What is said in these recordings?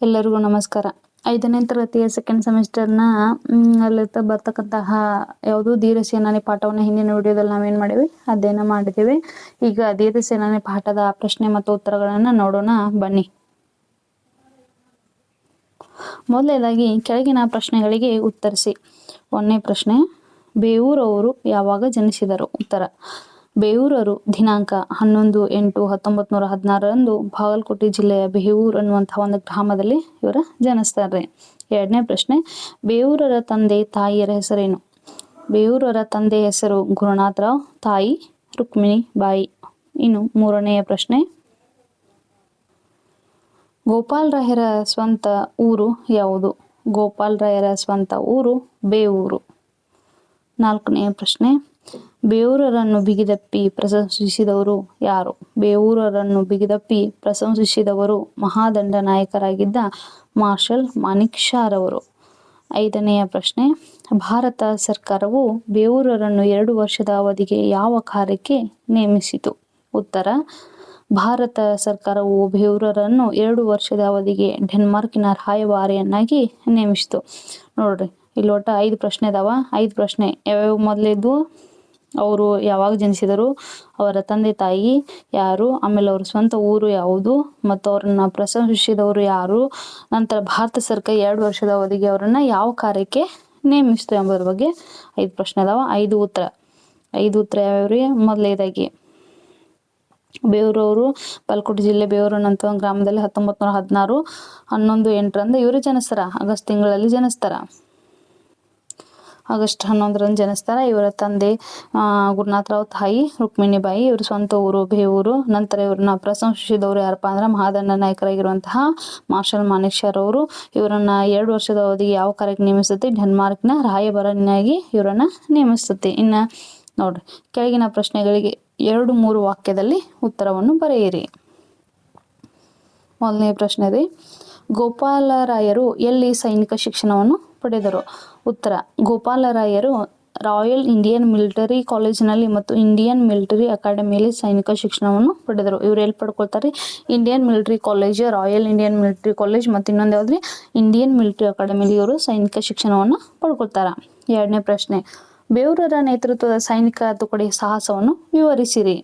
ಎಲ್ಲರಿಗೂ ನಮಸ್ಕಾರ. ಐದನೇ ತರಗತಿಯ ಸೆಕೆಂಡ್ ಸೆಮಿಸ್ಟರ್ನ ಅಲ್ಲಿರ್ತ ಬರ್ತಕ್ಕಂತಹ ಯಾವುದು ಧೀರ ಸೇನಾನಿ ಪಾಠವನ್ನು ಹಿಂದಿನ ವಿಡಿಯೋದಲ್ಲಿ ನಾವೇನು ಮಾಡಿವಿ ಅಧ್ಯಯನ ಮಾಡಿದ್ದೀವಿ ಈಗ ಧೀರ ಸೇನಾನಿ ಪಾಠದ ಪ್ರಶ್ನೆ ಮತ್ತು ಉತ್ತರಗಳನ್ನು ನೋಡೋಣ. ಬನ್ನಿ. ಮೊದಲನೇದಾಗಿ ಕೆಳಗಿನ ಪ್ರಶ್ನೆಗಳಿಗೆ ಉತ್ತರಿಸಿ. ಒಂದನೇ ಪ್ರಶ್ನೆ, ಬೇವೂರವರು ಯಾವಾಗ ಜನಿಸಿದರು? ಉತ್ತರ ಬೇವೂರರು ದಿನಾಂಕ ಹನ್ನೊಂದು ಎಂಟು ಹತ್ತೊಂಬತ್ತು ನೂರ ಹದಿನಾರರಂದು ಬಾಗಲಕೋಟೆ ಜಿಲ್ಲೆಯ ಬೇವೂರು ಅನ್ನುವಂತಹ ಒಂದು ಗ್ರಾಮದಲ್ಲಿ ಇವರ ಜನಿಸ್ತಾರೆ. ಎರಡನೇ ಪ್ರಶ್ನೆ, ಬೇವೂರರ ತಂದೆ ತಾಯಿಯರ ಹೆಸರೇನು? ಬೇವೂರರ ತಂದೆ ಹೆಸರು ಗುರುನಾಥರಾವ್ ತಾಯಿ ರುಕ್ಮಿಣಿ ಬಾಯಿ. ಇನ್ನು ಮೂರನೆಯ ಪ್ರಶ್ನೆ, ಗೋಪಾಲ್ ರಾಯರ ಸ್ವಂತ ಊರು ಯಾವುದು? ಗೋಪಾಲ್ ರಾಯರ ಸ್ವಂತ ಊರು ಬೇವೂರು. ನಾಲ್ಕನೆಯ ಪ್ರಶ್ನೆ ಬೇವೂರರನ್ನು ಬಿಗಿದಪ್ಪಿ ಪ್ರಶಂಸಿಸಿದವರು ಯಾರು? ಬೇವೂರರನ್ನು ಬಿಗಿದಪ್ಪಿ ಪ್ರಶಂಸಿಸಿದವರು ಮಹಾದಂಡ ನಾಯಕರಾಗಿದ್ದ ಮಾರ್ಷಲ್ ಮಾನಿಕ್ ಶಾರವರು ಐದನೆಯ ಪ್ರಶ್ನೆ, ಭಾರತ ಸರ್ಕಾರವು ಬೇವೂರರನ್ನು ಎರಡು ವರ್ಷದ ಅವಧಿಗೆ ಯಾವ ಕಾರ್ಯಕ್ಕೆ ನೇಮಿಸಿತು? ಉತ್ತರ, ಭಾರತ ಸರ್ಕಾರವು ಬೇವೂರರನ್ನು ಎರಡು ವರ್ಷದ ಅವಧಿಗೆ ಡೆನ್ಮಾರ್ಕಿನ ರಾಯಭಾರಿಯನ್ನಾಗಿ ನೇಮಿಸಿತು. ನೋಡ್ರಿ ಇಲ್ಲಿ ಒಟ್ಟು ಐದು ಪ್ರಶ್ನೆ ಅದಾವ. ಐದು ಪ್ರಶ್ನೆ ಯಾವ್ಯಾವ ಮೊದಲಿದ್ವು? ಅವರು ಯಾವಾಗ ಜನಿಸಿದರು, ಅವರ ತಂದೆ ತಾಯಿ ಯಾರು, ಆಮೇಲೆ ಅವ್ರ ಸ್ವಂತ ಊರು ಯಾವುದು ಮತ್ತು ಅವ್ರನ್ನ ಪ್ರಶಂಸಿಸಿದವರು ಯಾರು, ನಂತರ ಭಾರತ ಸರ್ಕಾರ ಎರಡು ವರ್ಷದ ಅವಧಿಗೆ ಅವರನ್ನ ಯಾವ ಕಾರ್ಯಕ್ಕೆ ನೇಮಿಸ್ತು ಎಂಬುದ್ರ ಬಗ್ಗೆ ಐದು ಪ್ರಶ್ನೆ ಅದಾವ. ಐದು ಉತ್ತರ. ಐದು ಉತ್ತರ ಯಾವ್ಯಾವ್ರಿ? ಮೊದಲನೇದಾಗಿ ಬೇವೂರವರು ಬಾಲ್ಕೋಟೆ ಜಿಲ್ಲೆ ಬೇವೂರು ಅಂತ ಗ್ರಾಮದಲ್ಲಿ ಹತ್ತೊಂಬತ್ತು ನೂರ ಹದಿನಾರು, ಹನ್ನೊಂದು ಎಂಟರಂದು ಇವರು ಜನಿಸ್ತಾರ ಆಗಸ್ಟ್ ತಿಂಗಳಲ್ಲಿ ಜನಿಸ್ತಾರ ಆಗಸ್ಟ್ ಹನ್ನೊಂದರಂದು ಜನಿಸ್ತಾರೆ. ಇವರ ತಂದೆ ಗುರುನಾಥರಾವ್ ತಾಯಿ, ರುಕ್ಮಿಣಿಬಾಯಿ, ಇವರ ಸ್ವಂತ ಊರು, ಬೇವೂರು. ನಂತರ ಇವ್ರನ್ನ ಪ್ರಶಂಸಿಸಿದವರು ಯಾರಪ್ಪ ಅಂದ್ರೆ ಮಹಾದಂಡ ನಾಯಕರಾಗಿರುವಂತಹ ಮಾರ್ಷಲ್ ಮಾನೇಶ್ವರ್ ಅವರು. ಇವರನ್ನ ಎರಡು ವರ್ಷದ ಅವಧಿಗೆ ಯಾವ ಕಾರ್ಯಕ್ಕೆ ನೇಮಿಸುತ್ತೆ? ಡೆನ್ಮಾರ್ಕ್ನ ರಾಯಭರನ್ಯಾಗಿ ಇವರನ್ನ ನೇಮಿಸುತ್ತೆ. ಇನ್ನು ನೋಡ್ರಿ, ಕೆಳಗಿನ ಪ್ರಶ್ನೆಗಳಿಗೆ ಎರಡು ಮೂರು ವಾಕ್ಯದಲ್ಲಿ ಉತ್ತರವನ್ನು ಬರೆಯಿರಿ. ಮೊದಲನೇ ಪ್ರಶ್ನೆ ರೀ ಗೋಪಾಲರಾಯರು ಎಲ್ಲಿ ಸೈನಿಕ ಶಿಕ್ಷಣವನ್ನು ಪಡೆದರು. ಉತ್ತರ, ಗೋಪಾಲರಾಯರು ರಾಯಲ್ ಇಂಡಿಯನ್ ಮಿಲಿಟರಿ ಕಾಲೇಜಿನಲ್ಲಿ ಮತ್ತು ಇಂಡಿಯನ್ ಮಿಲಿಟರಿ ಅಕಾಡೆಮಿಯಲ್ಲಿ ಸೈನಿಕ ಶಿಕ್ಷಣವನ್ನು ಪಡೆದರು. ಇವರು ಎಲ್ಲಿ ಪಡ್ಕೊಳ್ತಾರೆ Indian military college, royal Indian military college ಮತ್ತು ಇನ್ನೊಂದು ಯಾವುದ್ರೆ? ಇಂಡಿಯನ್ ಮಿಲಿಟರಿ ಅಕಾಡೆಮಿಯಲ್ಲಿ ಇವರು ಸೈನಿಕ ಶಿಕ್ಷಣವನ್ನು ಪಡ್ಕೊಳ್ತಾರೆ. ಎರಡನೇ ಪ್ರಶ್ನೆ ಬೇವೂರರ ನೇತೃತ್ವದ ಸೈನಿಕ ತುಕಡಿ ಸಾಹಸವನ್ನು ವಿವರಿಸಿರಿ.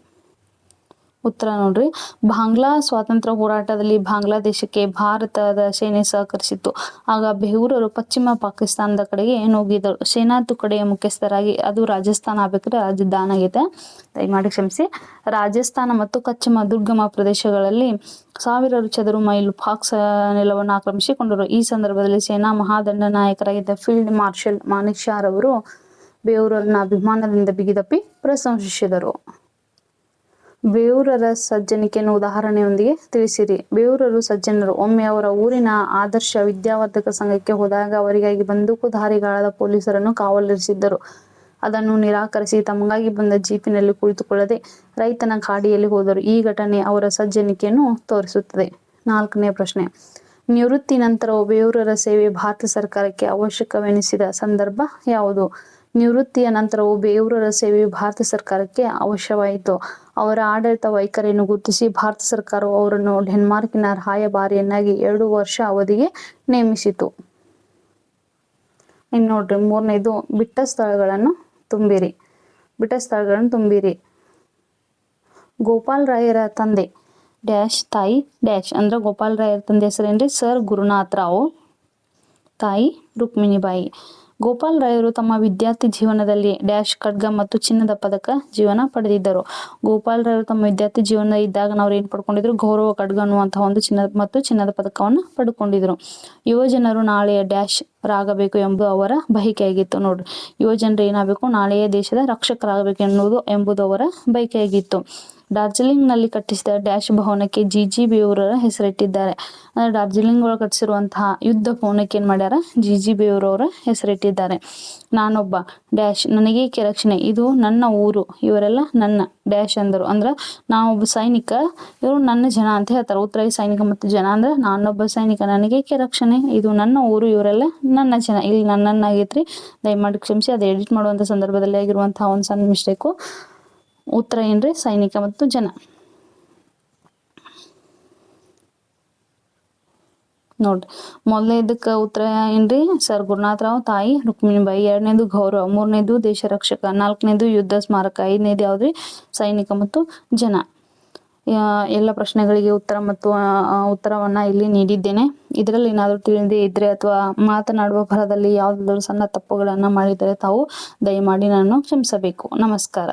ಉತ್ತರ ನೋಡ್ರಿ. ಬಾಂಗ್ಲಾ ಸ್ವಾತಂತ್ರ್ಯ ಹೋರಾಟದಲ್ಲಿ ಬಾಂಗ್ಲಾದೇಶಕ್ಕೆ ಭಾರತದ ಸೇನೆ ಸಹಕರಿಸಿತ್ತು. ಆಗ ಬೆಹೂರರು ಪಶ್ಚಿಮ ಪಾಕಿಸ್ತಾನದ ಕಡೆಗೆ ನುಗ್ಗಿದರು ಸೇನಾ ತುಕಡೆಯ ಮುಖ್ಯಸ್ಥರಾಗಿ ಅದು ರಾಜಸ್ಥಾನ ಆಗ್ಬೇಕಾದ್ರೆ ರಾಜಧಾನ ಆಗಿದೆ ದಯಮಾಡಿ ಕ್ಷಮಿಸಿ. ರಾಜಸ್ಥಾನ ಮತ್ತು ಕಚ್ಚಮ ದುರ್ಗಮ ಪ್ರದೇಶಗಳಲ್ಲಿ ಸಾವಿರಾರು ಚದುರು ಮೈಲು ಪಾಕ್ ನೆಲವನ್ನು ಆಕ್ರಮಿಸಿಕೊಂಡರು. ಈ ಸಂದರ್ಭದಲ್ಲಿ ಸೇನಾ ಮಹಾದಂಡ ನಾಯಕರಾಗಿದ್ದ ಫೀಲ್ಡ್ ಮಾರ್ಷಲ್ ಮಾನಿಕ್ ಶಾರ್ ಅವರು ಬೇವೂರನ್ನ ಅಭಿಮಾನದಿಂದ ಬಿಗಿದಪ್ಪಿ ಪ್ರಶಂಸಿಸಿದರು. ಬೇವೂರರ ಸಜ್ಜನಿಕೆಯನ್ನು ಉದಾಹರಣೆಯೊಂದಿಗೆ ತಿಳಿಸಿರಿ. ಬೇವೂರರು ಸಜ್ಜನರು. ಒಮ್ಮೆ ಅವರ ಊರಿನ ಆದರ್ಶ ವಿದ್ಯಾವರ್ಧಕ ಸಂಘಕ್ಕೆ ಹೋದಾಗ ಅವರಿಗಾಗಿ ಬಂದೂಕುಧಾರಿಗಳಾದ ಪೊಲೀಸರನ್ನು ಕಾವಲಿರಿಸಿದ್ದರು. ಅದನ್ನು ನಿರಾಕರಿಸಿ ತಮಗಾಗಿ ಬಂದ ಜೀಪಿನಲ್ಲಿ ಕುಳಿತುಕೊಳ್ಳದೆ ರೈತನ ಕಾಡಿಯಲ್ಲಿ ಹೋದರು. ಈ ಘಟನೆ ಅವರ ಸಜ್ಜನಿಕೆಯನ್ನು ತೋರಿಸುತ್ತದೆ. ನಾಲ್ಕನೇ ಪ್ರಶ್ನೆ. ನಿವೃತ್ತಿ ನಂತರ ಬೇವೂರರ ಸೇವೆ ಭಾರತ ಸರ್ಕಾರಕ್ಕೆ ಅವಶ್ಯಕವೆನಿಸಿದ ಸಂದರ್ಭ ಯಾವುದು? ನಿವೃತ್ತಿಯ ನಂತರವೂ ಬೇವೂರರ ಸೇವೆಯು ಭಾರತ ಸರ್ಕಾರಕ್ಕೆ ಅವಶ್ಯವಾಯಿತು. ಅವರ ಆಡಳಿತ ವೈಖರಿಯನ್ನು ಗುರುತಿಸಿ ಭಾರತ ಸರ್ಕಾರವು ಅವರನ್ನು ಡೆನ್ಮಾರ್ಕಿನ ರಾಯಭಾರಿಯನ್ನಾಗಿ ಎರಡು ವರ್ಷ ಅವಧಿಗೆ ನೇಮಿಸಿತು. ಇನ್ನು ನೋಡ್ರಿ, ಮೂರನೇದು, ಬಿಟ್ಟ ಸ್ಥಳಗಳನ್ನು ತುಂಬಿರಿ. ಬಿಟ್ಟ ಸ್ಥಳಗಳನ್ನು ತುಂಬಿರಿ. ಗೋಪಾಲ್ ರಾಯರ ತಂದೆ ಡ್ಯಾಶ್, ತಾಯಿ ಡ್ಯಾಶ್. ಅಂದ್ರೆ ಗೋಪಾಲ್ ರಾಯರ ತಂದೆ ಹೆಸರೇನ್ರಿ? ಸರ್ ಗುರುನಾಥ್ ರಾವ್, ತಾಯಿ ರುಕ್ಮಿಣಿಬಾಯಿ. ಗೋಪಾಲ್ ರಾಯರು ತಮ್ಮ ವಿದ್ಯಾರ್ಥಿ ಜೀವನದಲ್ಲಿ ಡ್ಯಾಶ್ ಖಡ್ಗ ಮತ್ತು ಚಿನ್ನದ ಪದಕ ಜೀವನ ಪಡೆದಿದ್ದರು. ಗೋಪಾಲ್ ರಾಯರು ತಮ್ಮ ವಿದ್ಯಾರ್ಥಿ ಜೀವನ ಇದ್ದಾಗ ನಾವು ಏನು ಪಡ್ಕೊಂಡಿದ್ರು? ಗೌರವ ಖಡ್ಗ ಅನ್ನುವಂತಹ ಒಂದು ಚಿನ್ನ ಮತ್ತು ಚಿನ್ನದ ಪದಕವನ್ನು ಪಡ್ಕೊಂಡಿದ್ರು. ಯುವ ಜನರು ನಾಳೆಯ ಡ್ಯಾಶ್ ರಾಗಬೇಕು ಎಂಬುದು ಅವರ ಬಯಕೆಯಾಗಿತ್ತು. ನೋಡ್ರಿ ಯುವ ಜನರು ಏನಾಗಬೇಕು? ನಾಳೆಯ ದೇಶದ ರಕ್ಷಕರಾಗಬೇಕು ಎನ್ನುವುದು ಎಂಬುದು ಅವರ ಬಯಕೆಯಾಗಿತ್ತು. ಡಾರ್ಜಿಲಿಂಗ್ನಲ್ಲಿ ಕಟ್ಟಿಸಿದ ಡ್ಯಾಶ್ ಭವನಕ್ಕೆ ಜಿ ಜಿ ಬೇವೂರರ ಹೆಸರಿಟ್ಟಿದ್ದಾರೆ. ಅಂದ್ರೆ ಡಾರ್ಜಿಲಿಂಗ್ ಒಳಗೆ ಕಟ್ಟಿಸಿರುವಂತಹ ಯುದ್ಧ ಭವನಕ್ಕೆ ಏನು ಮಾಡ್ಯಾರ? ಜಿ ಜಿ ಬೇವೂರವರ ಹೆಸರಿಟ್ಟಿದ್ದಾರೆ. ನಾನೊಬ್ಬ ಡ್ಯಾಶ್, ನನಗೆ ರಕ್ಷಣೆ? ಇದು ನನ್ನ ಊರು, ಇವರೆಲ್ಲ ನನ್ನ ಡ್ಯಾಶ್ ಅಂದರು. ಅಂದ್ರೆ ನಾನೊಬ್ಬ ಸೈನಿಕ, ಇವರು ನನ್ನ ಜನ ಅಂತ ಹೇಳ್ತಾರೆ. ಉತ್ತರ ಸೈನಿಕ ಮತ್ತು ಜನ ಅಂದ್ರೆ ನಾನೊಬ್ಬ ಸೈನಿಕ. ನನಗೆ ರಕ್ಷಣೆ? ಇದು ನನ್ನ ಊರು, ಇವರೆಲ್ಲ ನನ್ನ ಜನ, ಇಲ್ಲಿ ನನ್ನನ್ನು ಆಗೈತ್ರಿ. ದಯಮಾಡಿ ಕ್ಷಮಿಸಿ, ಅದು ಎಡಿಟ್ ಮಾಡುವಂಥ ಸಂದರ್ಭದಲ್ಲಿ ಆಗಿರುವಂತಹ ಒಂದು ಸಣ್ಣ ಮಿಸ್ಟೇಕು ಉತ್ತರ ಏನ್ರಿ? ಸೈನಿಕ ಮತ್ತು ಜನ. ನೋಡ್ರಿ. ಮೊದಲನೇದಕ್ಕೆ ಉತ್ತರ ಏನ್ರಿ? ಸರ್ ಗುರುನಾಥರಾವ್ ತಾಯಿ ರುಕ್ಮಿಣಿಬಾಯಿ. ಎರಡನೇದು ಗೌರವ. ಮೂರನೇದು ದೇಶ ರಕ್ಷಕ ನಾಲ್ಕನೇದು ಯುದ್ಧ ಸ್ಮಾರಕ. ಐದನೇದು ಯಾವ್ದ್ರಿ? ಸೈನಿಕ ಮತ್ತು ಜನ. ಎಲ್ಲ ಪ್ರಶ್ನೆಗಳಿಗೆ ಉತ್ತರ ಮತ್ತು ಉತ್ತರವನ್ನ ಇಲ್ಲಿ ನೀಡಿದ್ದೇನೆ. ಇದರಲ್ಲಿ ಏನಾದರೂ ತಿಳಿದೇ ಇದ್ರೆ ಅಥವಾ ಮಾತನಾಡುವ ಭರದಲ್ಲಿ ಯಾವುದಾದ್ರೂ ಸಣ್ಣ ತಪ್ಪುಗಳನ್ನ ಮಾಡಿದರೆ ತಾವು ದಯಮಾಡಿ ನಾನು ಕ್ಷಮಿಸಬೇಕು. ನಮಸ್ಕಾರ.